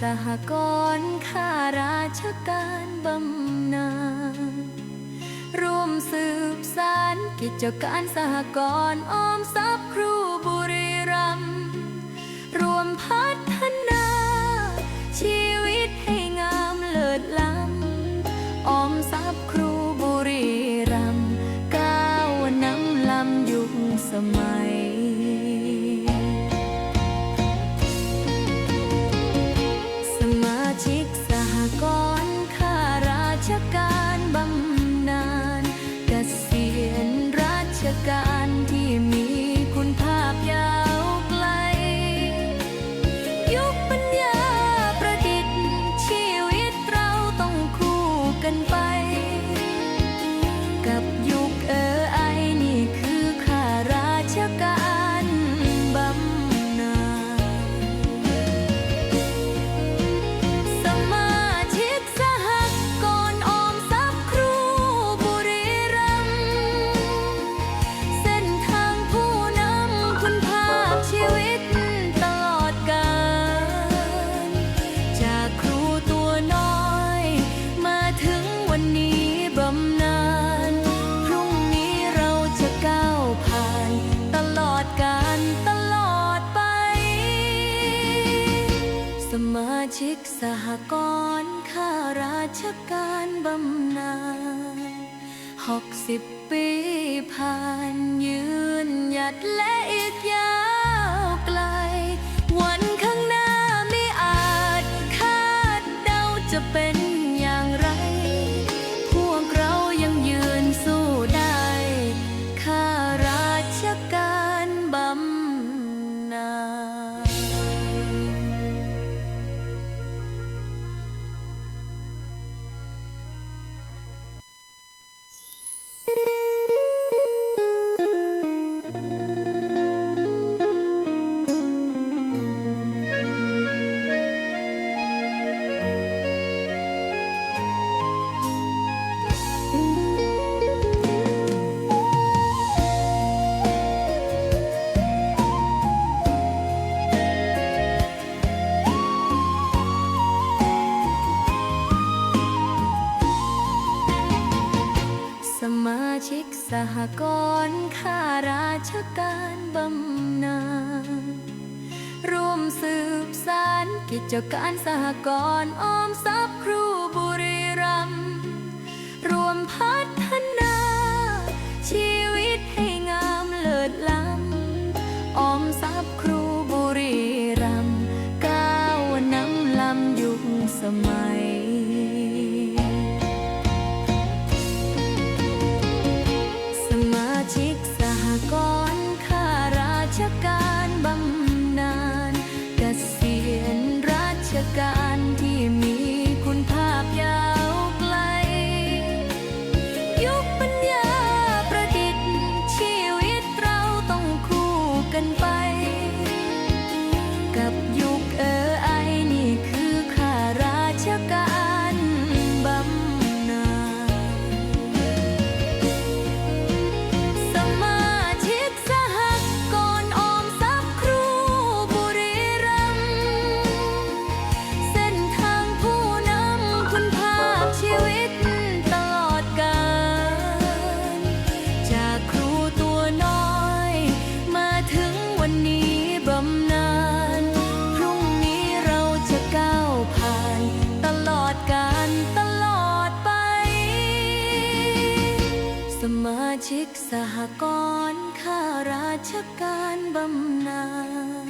สหกรณ์ข้าราชการบำนาญร่วมสืบสานกิจการสหกรณ์ออมทรัพย์ครูบุรีรัมย์รวมพัฒนา ชิกสหกรณ์ข้าราชการบำนาญหกสิบปีผ่านยืนหยัดและอีกยาวไกล วันข้างหน้าไม่อาจคาดเดาจะเป็น มาชิกสหกรณ์ข้าราชการบำนาญร่วมสืบสารกิจการสหกรณ์ออมทรัพย์ครูบุรีรัมย์รวมพัฒนาชีวิต ที่มี วันนี้บำนาญพรุ่งนี้เราจะก้าวผ่าน ตลอดกาลตลอดไป สมาชิกสหกรณ์ข้าราชการบำนาญ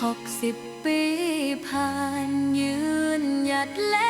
หกสิบปีผ่านยืนหยัดและ